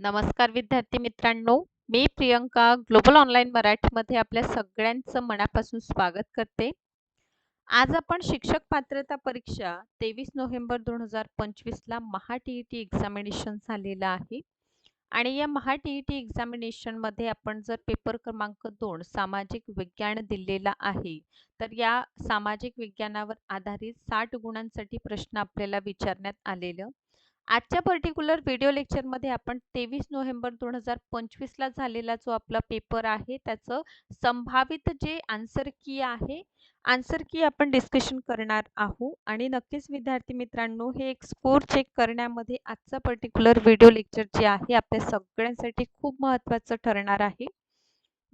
नमस्कार विद्यार्थी मित्रांनो मी प्रियंका ग्लोबल ऑनलाईन मराठीमध्ये आपल्या सगळ्यांचं मनापासून स्वागत करते. आज आपण शिक्षक पात्रता परीक्षा तेवीस नोव्हेंबर दोन हजार पंचवीसला Maha T E T examination झालेलं आहे. आणि या महा टी ई टी एक्झामिनेशनमध्ये आपण जर पेपर क्रमांक दोन सामाजिक विज्ञान दिलेला आहे तर या सामाजिक विज्ञानावर आधारित साठ गुणांसाठी प्रश्न आपल्याला विचारण्यात आलेलं. आजच्या पर्टिक्युलर व्हिडिओ लेक्चरमध्ये आपण तेवीस नोव्हेंबर दोन हजार पंचवीसला झालेला जो आपला पेपर आहे त्याचं संभावित जे आन्सर की आहे आन्सर की आपण डिस्कशन करणार आहोत आणि नक्कीच विद्यार्थी मित्रांनो हे एक स्कोर चेक करण्यामध्ये आजचा पर्टिक्युलर व्हिडिओ लेक्चर जे आहे आपल्या सगळ्यांसाठी खूप महत्त्वाचं ठरणार आहे.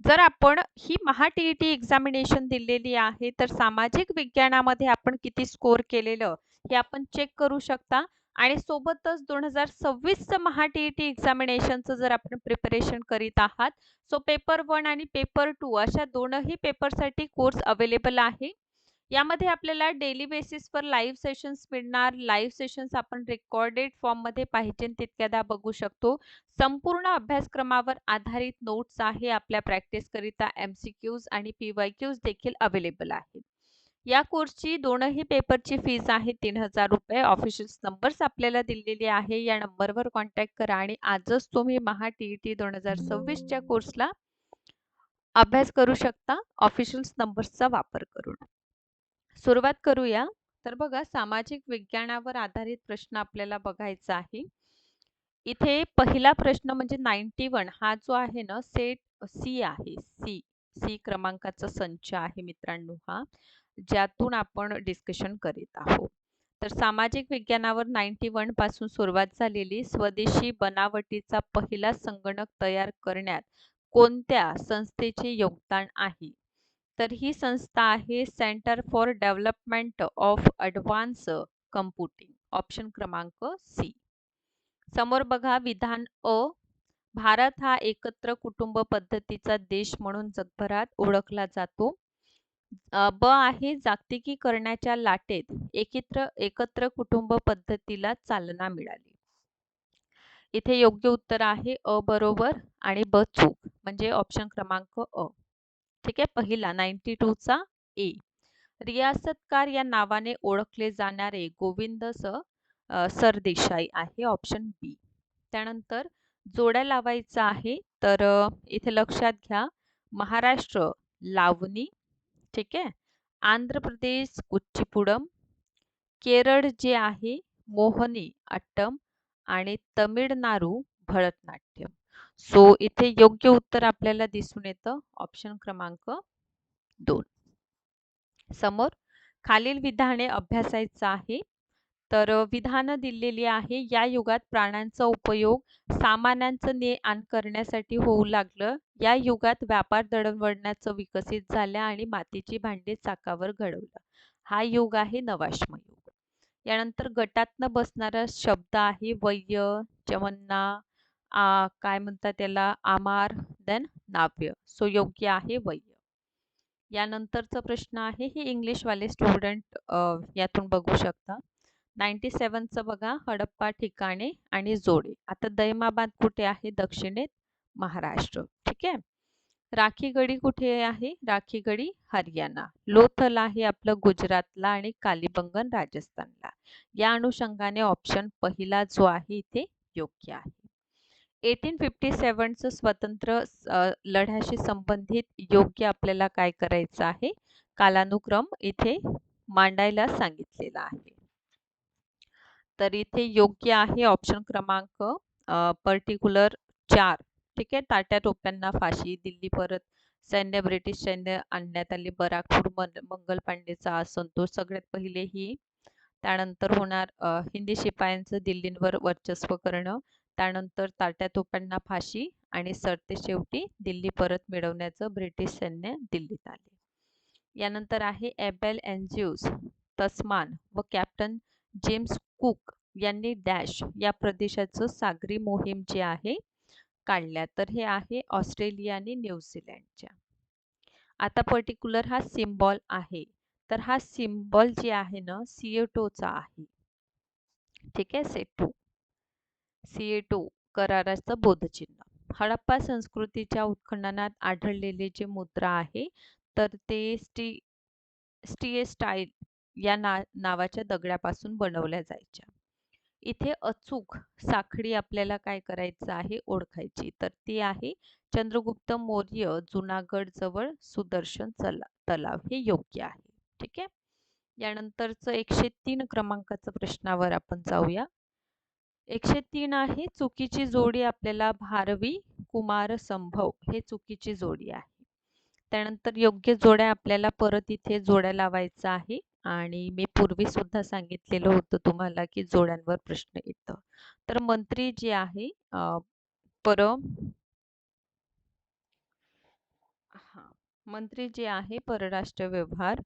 जर आपण ही Maha T E T examination दिलेली आहे तर सामाजिक विज्ञानामध्ये आपण किती स्कोर केलेलं हे आपण चेक करू शकता. आणि सोबतच दोन हजार सव्वीसचं महा टी ई टी एक्झामिनेशनचं जर आपण प्रिपरेशन करीत आहात सो पेपर वन आणि पेपर टू अशा दोनही पेपरसाठी कोर्स अवेलेबल आहे. यामध्ये आपल्याला डेली बेसिसवर लाईव्ह सेशन्स मिळणार. लाईव्ह सेशन्स आपण रेकॉर्डेड फॉर्ममध्ये पाहिजे तितक्यादा बघू शकतो. संपूर्ण अभ्यासक्रमावर आधारित नोट्स आहे आपल्या प्रॅक्टिसकरिता एम सी क्यूज आणि पी वाय क्यूज देखील अवेलेबल आहेत. या कोर्सची दोनही पेपरची फीज आहे तीन हजार रुपये. ऑफिशियल नंबर्स आपल्याला दिलेली आहे. या नंबरवर कॉन्टॅक्ट करा आणि आजच तुम्ही महा टी ई टी दोन हजार सव्वीसच्या कोर्सला अभ्यास करू शकता. ऑफिशियल नंबर्सचा वापर करून. सुरुवात करूया. तर बघा सामाजिक विज्ञानावर आधारित प्रश्न आपल्याला बघायचा आहे. इथे पहिला प्रश्न म्हणजे नाईन्टी वन हा जो आहे ना सेट सी आहे. सी सी क्रमांकाचा संच आहे मित्रांनो हा. ज्यातून आपण डिस्कशन करीत आहोत. तर सामाजिक विज्ञानावर नाईन्टी वनपासून सुरुवात झालेली स्वदेशी बनावटीचा पहिला संगणक तयार करण्यात कोणत्या संस्थेचे योगदान आहे? तर ही संस्था आहे centre for development of advance computing option क्रमांक सी समोर बघा विधान अ. भारत हा एकत्र कुटुंब पद्धतीचा देश म्हणून जगभरात ओळखला जातो. ब आहे जागतिकीकरणाच्या लाटेत एकत्र एकत्र कुटुंब पद्धतीला चालना मिळाली. इथे योग्य उत्तर आहे अ बरोबर आणि ब चूक म्हणजे ऑप्शन क्रमांक अ. ठीक आहे? पहिला नाईन्टी टूचा ए रियासतकार या नावाने ओळखले जाणारे गोविंद स सरदेसाई आहे ऑप्शन बी त्यानंतर जोड्या लावायचा आहे तर इथे लक्षात घ्या. महाराष्ट्र लावणी ठीक आहे. आंध्र प्रदेश कुच्चीपुडम केरळ जे आहे मोहनी अट्टम आणि तमिळनाडू भरतनाट्यम. सो इथे योग्य उत्तर आपल्याला दिसून येतं. ऑप्शन क्रमांक दोन. समोर खालील विधाने अभ्यासायचं आहे. तर विधानं दिलेली आहे. या युगात प्राण्यांचा उपयोग सामान्यांचं ने आण करण्यासाठी होऊ लागलं. या युगात व्यापार दळणवळणाचं विकसित झाल्या आणि मातीची भांडी चाकावर घडवलं. हा युग आहे नवाश्म युग. यानंतर गटातनं बसणारा शब्द आहे वय्य चमन्ना आ काय म्हणतात त्याला? आमार देन नाव्य. सो योग्य आहे वय्य यानंतरचा प्रश्न आहे. हे इंग्लिशवाले स्टुडंट यातून बघू शकता. नाईन्टी सेवनचं बघा हडप्पा ठिकाणे आणि जोडे. आता दैमाबाद कुठे आहे? दक्षिणेत महाराष्ट्र. ठीक आहे? राखीगडी कुठे आहे? राखीगडी हरियाणा. लोथल आहे आपलं गुजरातला आणि कालीबंगन राजस्थानला. या अनुषंगाने ऑप्शन पहिला जो आहे इथे योग्य आहे. एटीन फिफ्टी सेवनचं स्वतंत्र लढ्याशी संबंधित योग्य आपल्याला काय करायचं आहे? कालानुक्रम इथे मांडायला सांगितलेला आहे. तर इथे योग्य आहे ऑप्शन क्रमांक पर्टिक्युलर चार. ठीक आहे? ताट्या टोप्यांना फाशी दिल्ली परत सैन्य ब्रिटिश सैन्य आणण्यात आले. बराकपूर मंगल पांडेचा असंतोष सगळ्यात पहिले ही. त्यानंतर होणार हिंदी शिपायांचं दिल्लींवर वर्चस्व करणं. त्यानंतर ताट्या तोप्यांना फाशी आणि सरते शेवटी दिल्ली परत मिळवण्याचं ब्रिटिश सैन्य दिल्लीत आले. यानंतर आहे एबेल एन्ज्यूज तस्मान व कॅप्टन जेम्स कुक यांनी डॅश या प्रदेशाचं सागरी मोहीम जे आहे काढल्या. तर हे आहे ऑस्ट्रेलिया आणि न्यूझीलँडच्या आता पर्टिक्युलर हा सिम्बॉल आहे. तर हा सिम्बॉल जे आहे ना सीएटोचा आहे. ठीक आहे सेटो. सी ए टू कराराचं बोधचिन्ह. हडप्पा संस्कृतीच्या उत्खननात आढळलेले जे मुद्रा आहे तर ते स्टी स्टाईल या ना नावाच्या दगडापासून बनवल्या जायच्या. इथे अचूक साखळी आपल्याला काय करायचं आहे ओळखायची. तर ती आहे चंद्रगुप्त मौर्य जुनागड जवळ सुदर्शन चला तलाव हे योग्य आहे. ठीक आहे? यानंतरचं एकशे तीन क्रमांकाचं प्रश्नावर आपण जाऊया. एकशे तीन आहे चुकीची जोडी आपल्याला भारवी कुमार संभव हे चुकीची जोडी आहे. त्यानंतर योग्य जोड्या आपल्याला परत इथे जोड्या लावायचा आहे. आणि मी पूर्वी सुद्धा सांगितलेलं होतं तुम्हाला की जोड्यांवर प्रश्न येतं. तर मंत्री जे आहे पर हा मंत्री जे आहे परराष्ट्र व्यवहार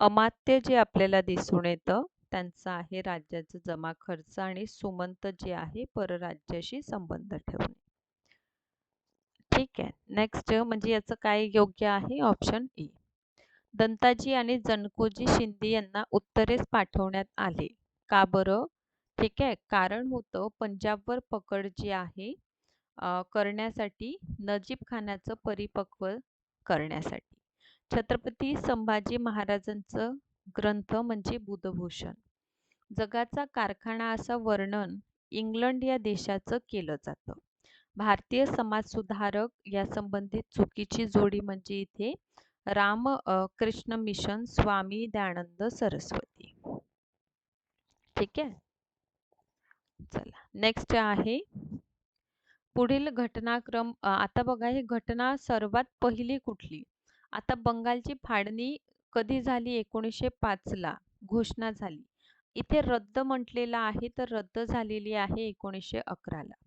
अमात्य जे आपल्याला दिसून येतं त्यांचं आहे राज्याचा जमा खर्च आणि सुमंत जे आहे परराज्याशी संबंध ठेवणे. ठीक आहे नेक्स्ट म्हणजे याचं काय योग्य आहे? Option A. दंताजी आणि जनकोजी शिंदे यांना उत्तरेस पाठवण्यात आले. का बरं? ठीक आहे. कारण होतं पंजाबवर पकड जी आहे करण्यासाठी नजीब खानाचं परिपक्व करण्यासाठी. छत्रपती संभाजी महाराजांचं ग्रंथ म्हणजे बुधभूषण. जगाचा कारखाना असं वर्णन इंग्लंड या देशाचं केलं जातं. भारतीय समाजसुधारक या संबंधित चुकीची जोडी म्हणजे इथे राम कृष्ण मिशन स्वामी दयानंद सरस्वती. ठीक आहे? चला नेक्स्ट आहे. पुढील घटनाक्रम आता बघा ही घटना सर्वात पहिली कुठली? आता बंगालची फाळणी कधी झाली? एकोणीसशे पाचला घोषणा झाली. इथे रद्द म्हटलेला आहे तर रद्द झालेली आहे एकोणीसशे अकराला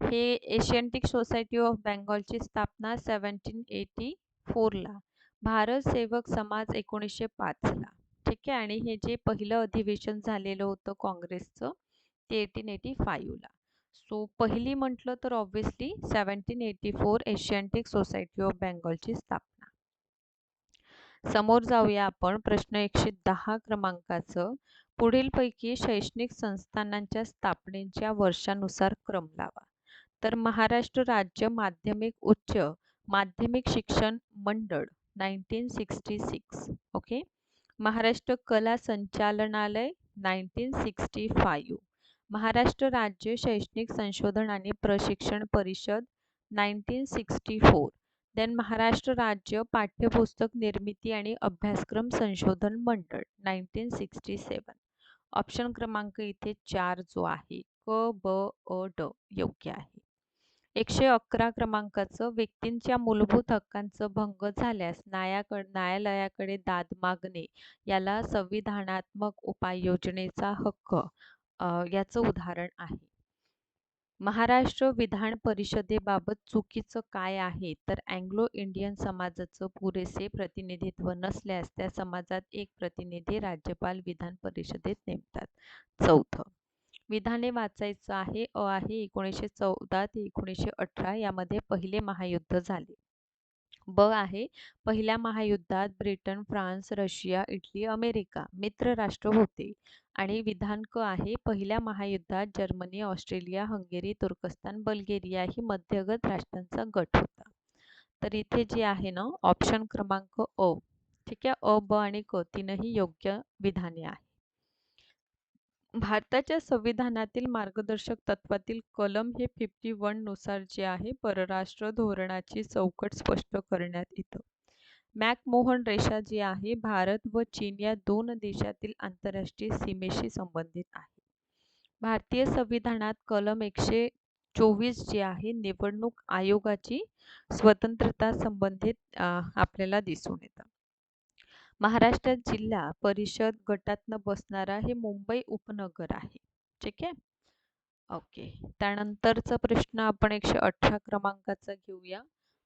हे एशियंटिक सोसायटी ऑफ बेंगॉलची स्थापना सेवन्टीन एटी फोरला भारत सेवक समाज एकोणीसशे पाचला ठीक आहे? आणि हे जे पहिलं अधिवेशन झालेलं होतं काँग्रेसचं ते एटीन एटी फाईव्हला सो पहिली म्हटलं तर obviously seventeen eighty four asiatic society of बेंगॉलची स्थापना. समोर जाऊया आपण प्रश्न एकशे दहा क्रमांकाचं. पुढीलपैकी शैक्षणिक संस्थानांच्या स्थापनेच्या वर्षानुसार क्रम लावा. तर महाराष्ट्र राज्य माध्यमिक उच्च माध्यमिक शिक्षण मंडळ nineteen sixty six okay? Maharashtra कला संचालनालय नाईन्टीन सिक्स्टी फाईव्ह महाराष्ट्र राज्य शैक्षणिक संशोधन आणि प्रशिक्षण परिषद nineteen sixty four. Then Maharashtra राज्य पाठ्यपुस्तक निर्मिती आणि अभ्यासक्रम संशोधन मंडळ नाईन्टीन सिक्स्टी सेवन. ऑप्शन क्रमांक इथे चार जो आहे क ब अ ड योग्य आहे. एकशे अकरा क्रमांकाचं व्यक्तींच्या मूलभूत हक्कांचं भंग झाल्यास न्यायाकड न्यायालयाकडे दाद मागणे याला संविधानात्मक उपाययोजनेचा हक्क याचं उदाहरण आहे. महाराष्ट्र विधान परिषदेबाबत चुकीचं काय आहे? तर अँग्लो इंडियन समाजाचं पुरेसे प्रतिनिधित्व नसल्यास त्या समाजात एक प्रतिनिधी राज्यपाल विधान परिषदेत नेमतात. चौथं विधाने वाचायचं आहे अ आहे एकोणीसशे चौदा ते एकोणीसशे अठरा यामध्ये पहिले महायुद्ध झाले. ब आहे पहिल्या महायुद्धात Britain France Russia Italy America मित्र राष्ट्र होते आणि विधान क आहे पहिल्या महायुद्धात जर्मनी ऑस्ट्रेलिया हंगेरी तुर्कस्तान बल्गेरिया ही मध्यगत राष्ट्रांचा गट होता. तर इथे जे आहे ना ऑप्शन क्रमांक अ ठीक आहे अ ब आणि क तीनही योग्य विधाने आहे भारताच्या संविधानातील मार्गदर्शक तत्वातील कलम हे फिफ्टी वननुसार जे आहे परराष्ट्र धोरणाची चौकट स्पष्ट करण्यात येतं. मॅकमोहन रेषा जी आहे भारत व चीन या दोन देशातील आंतरराष्ट्रीय सीमेशी संबंधित आहे. भारतीय संविधानात कलम एकशे चोवीस जे आहे निवडणूक आयोगाची स्वतंत्रता संबंधित आपल्याला दिसून येतं. महाराष्ट्रात जिल्हा परिषद गटातनं बसणारा हे मुंबई उपनगर आहे. ठीक आहे? ओके. त्यानंतरचा प्रश्न आपण एकशे अठरा क्रमांकाचा घेऊया.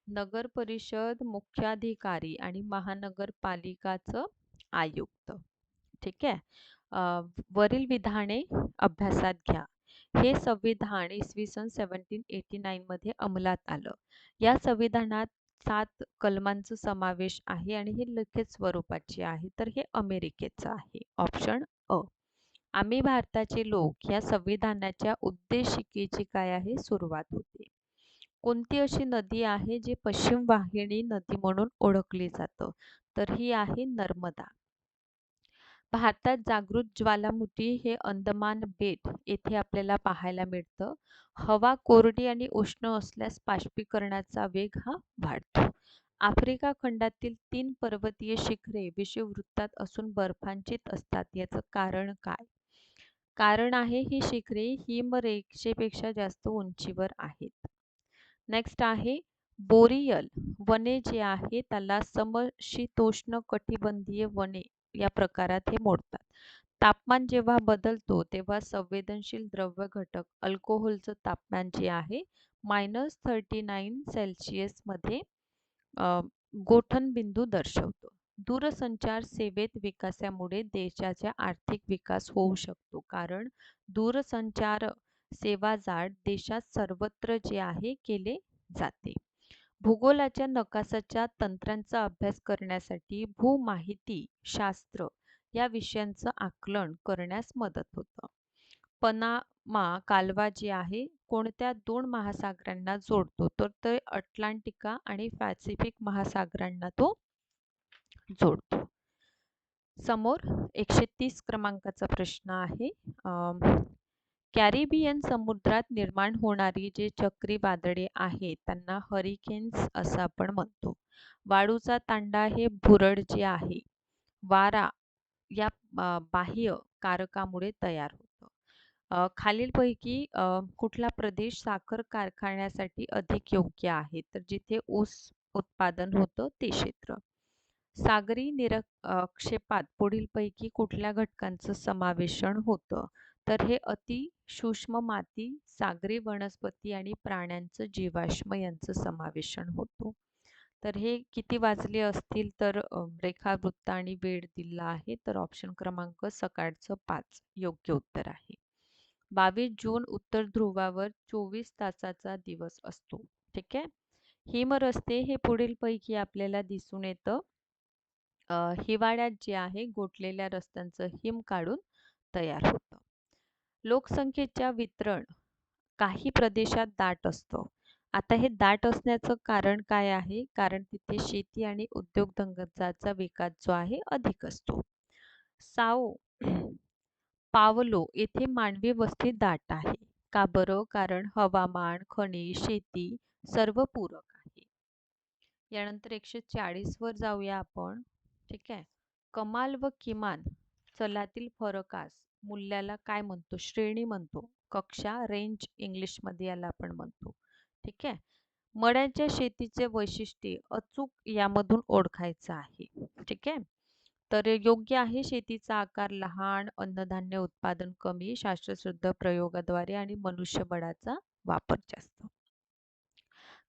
नगर परिषद मुख्याधिकारी आणि महानगरपालिकाचं आयुक्त. ठीक आहे? वरील विधाने अभ्यासात घ्या. हे संविधान इसवी सन सेवन्टीन एटी नाईनमध्ये अंमलात आलं. या संविधानात सात कलमांचा समावेश आहे आणि हे लिखित स्वरूपाचे आहे. तर हे अमेरिकेचं आहे. ऑप्शन अ. आम्ही भारताचे लोक या संविधानाच्या उद्देशिकेची काय आहे? सुरुवात होते. कोणती अशी नदी आहे जी पश्चिम वाहिनी नदी म्हणून ओळखली जातं? तर ही आहे नर्मदा. भारतात जागृत ज्वालामुखी हे अंदमान बेट येथे आपल्याला पाहायला मिळतं. हवा कोरडी आणि उष्ण असल्यास बाष्पीकरणाचा वेग हा वाढतो. आफ्रिका खंडातील तीन पर्वतीय शिखरे विषुववृत्तात असून बर्फांचित असतात. याचं कारण काय? कारण आहे ही शिखरे हिमरेषेपेक्षा जास्त उंचीवर आहेत. नेक्स्ट आहे बोरियल वने जे आहे त्याला समशीतोष्ण कटिबंधीय वने. या प्रकारात हे मोडतात. तापमान जेव्हा बदलतो तेव्हा संवेदनशील द्रव्य घटक अल्कोहोलचं तापमान जे आहे मायनस थर्टी नाईन सेल्सिअसमध्ये गोठणबिंदू दर्शवतो. दूरसंचार सेवेत विकासामुळे देशाचा आर्थिक विकास होऊ शकतो. कारण दूरसंचार सेवा जाड देशात सर्वत्र जे आहे केले जाते. भूगोलाच्या नकाशाच्या तंत्रांचा अभ्यास करण्यासाठी भूमाहिती शास्त्र या विषयांचं आकलन करण्यास मदत होतं. पनामा कालवा जे आहे कोणत्या दोन महासागरांना जोडतो तर ते अटलांटिका आणि पॅसिफिक महासागरांना तो जोडतो. समोर एकशे तीस क्रमांकाचा प्रश्न आहे. कॅरिबियन समुद्रात निर्माण होणारी जे चक्रीवादळे आहेत त्यांना हरिकेन्स असं आपण म्हणतो. वाळूचा तांडा हे भुरळ जे आहे वारा या बाह्य कारकामुळे तयार होतं. खालीलपैकी कुठला प्रदेश साखर कारखान्यासाठी अधिक योग्य आहे तर जिथे ऊस उत्पादन होतं ते क्षेत्र. सागरी निरक्षेपात पुढीलपैकी कुठल्या घटकांचं समावेशन होतं? तर हे अति सूक्ष्म माती सागरी वनस्पती आणि प्राण्यांचं जीवाश्म यांचं समावेशन होतो. तर हे किती वाजले असतील तर रेखावृत्त आणि वेळ दिला आहे तर ऑप्शन क्रमांक सकाळचं पाच योग्य उत्तर आहे. बावीस जून उत्तर ध्रुवावर चोवीस तासाचा दिवस असतो. ठीक आहे? हिमरस्ते हे पुढीलपैकी आपल्याला दिसून येतं. हिवाळ्यात जे आहे गोठलेल्या रस्त्यांचं हिम काढून तयार होतं. लोकसंख्येच्या वितरण काही प्रदेशात दाट असतं. आता हे दाट असण्याचं कारण काय आहे? कारण तिथे शेती आणि उद्योगधंद्याचा विकास जो आहे अधिक असतो. साओ पावलो येथे मानवी वस्ती दाट आहे. का बरं? कारण हवामान खनिज शेती सर्व पूरक आहे. यानंतर एकशे चाळीस वर जाऊया आपण. ठीक आहे. कमाल व किमान चलातील फरकास मूल्याला काय म्हणतो? श्रेणी म्हणतो. कक्षा रेंज इंग्लिशमध्ये याला आपण म्हणतो. ठीक आहे? मड्यांच्या शेतीचे वैशिष्ट्ये अचूक यामधून ओळखायचं आहे. ठीक आहे? तर योग्य आहे शेतीचा आकार लहान अन्नधान्य उत्पादन कमी शास्त्रशुद्ध प्रयोगाद्वारे आणि मनुष्यबळाचा वापर जास्त.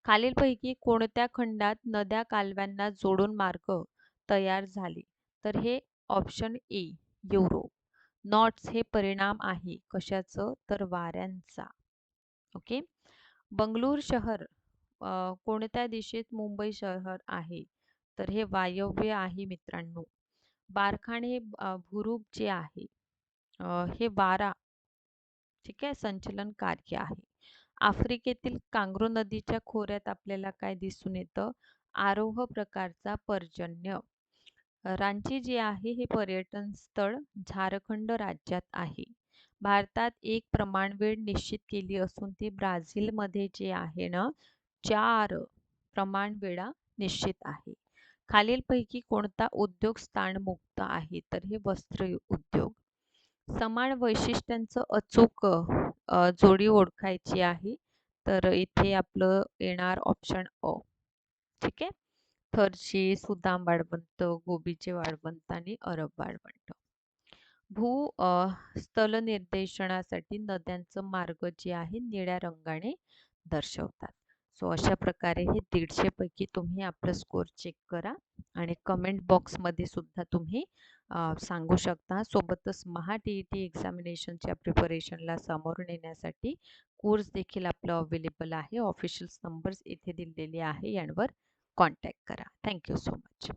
खालीलपैकी कोणत्या खंडात नद्या कालव्यांना जोडून मार्ग तयार झाले? तर हे ऑप्शन ए युरोप. नॉट्स हे परिणाम आहे कशाचं? तर वाऱ्यांचा. ओके? बंगळूर शहर कोणत्या दिशेत मुंबई शहर आहे? तर हे वायव्य आहे मित्रांनो. बारखाण हे भुरूप जे आहे हे वारा ठीक आहे संचलन कार्य आहे. आफ्रिकेतील कांग्रो नदीच्या खोऱ्यात आपल्याला काय दिसून येतं? आरोह प्रकारचा पर्जन्य. रांची जे आहे हे पर्यटन स्थळ झारखंड राज्यात आहे. भारतात एक प्रमाणवेळ निश्चित केली असून ती ब्राझीलमध्ये जे आहे ना चार प्रमाणवेळा निश्चित आहे. खालीलपैकी कोणता उद्योग स्थानमुक्त आहे? तर हे वस्त्र उद्योग. समान वैशिष्ट्यांचं अचूक जोडी ओळखायची आहे. तर इथे आपलं येणार ऑप्शन अ. ठीक आहे? थरची सुदाम वाळवंट गोबीचे वाळवंट आणि अरब वाळवंट भू स्थल निर्देशनासाठी नद्यांचं मार्ग जे आहे निळ्या रंगाने दर्शवतात. सो अशा प्रकारे हे दीडशे पैकी तुम्ही आपलं स्कोर चेक करा आणि कमेंट बॉक्समध्ये सुद्धा तुम्ही सांगू शकता. सोबतच महा टी ई टी एक्झामिनेशनच्या प्रिपरेशनला समोर नेण्यासाठी कोर्स देखील आपलं अवेलेबल आहे. ऑफिशियल्स नंबर्स इथे दिलेले आहे. यांवर कॉन्टॅक्ट करा. Thank you so much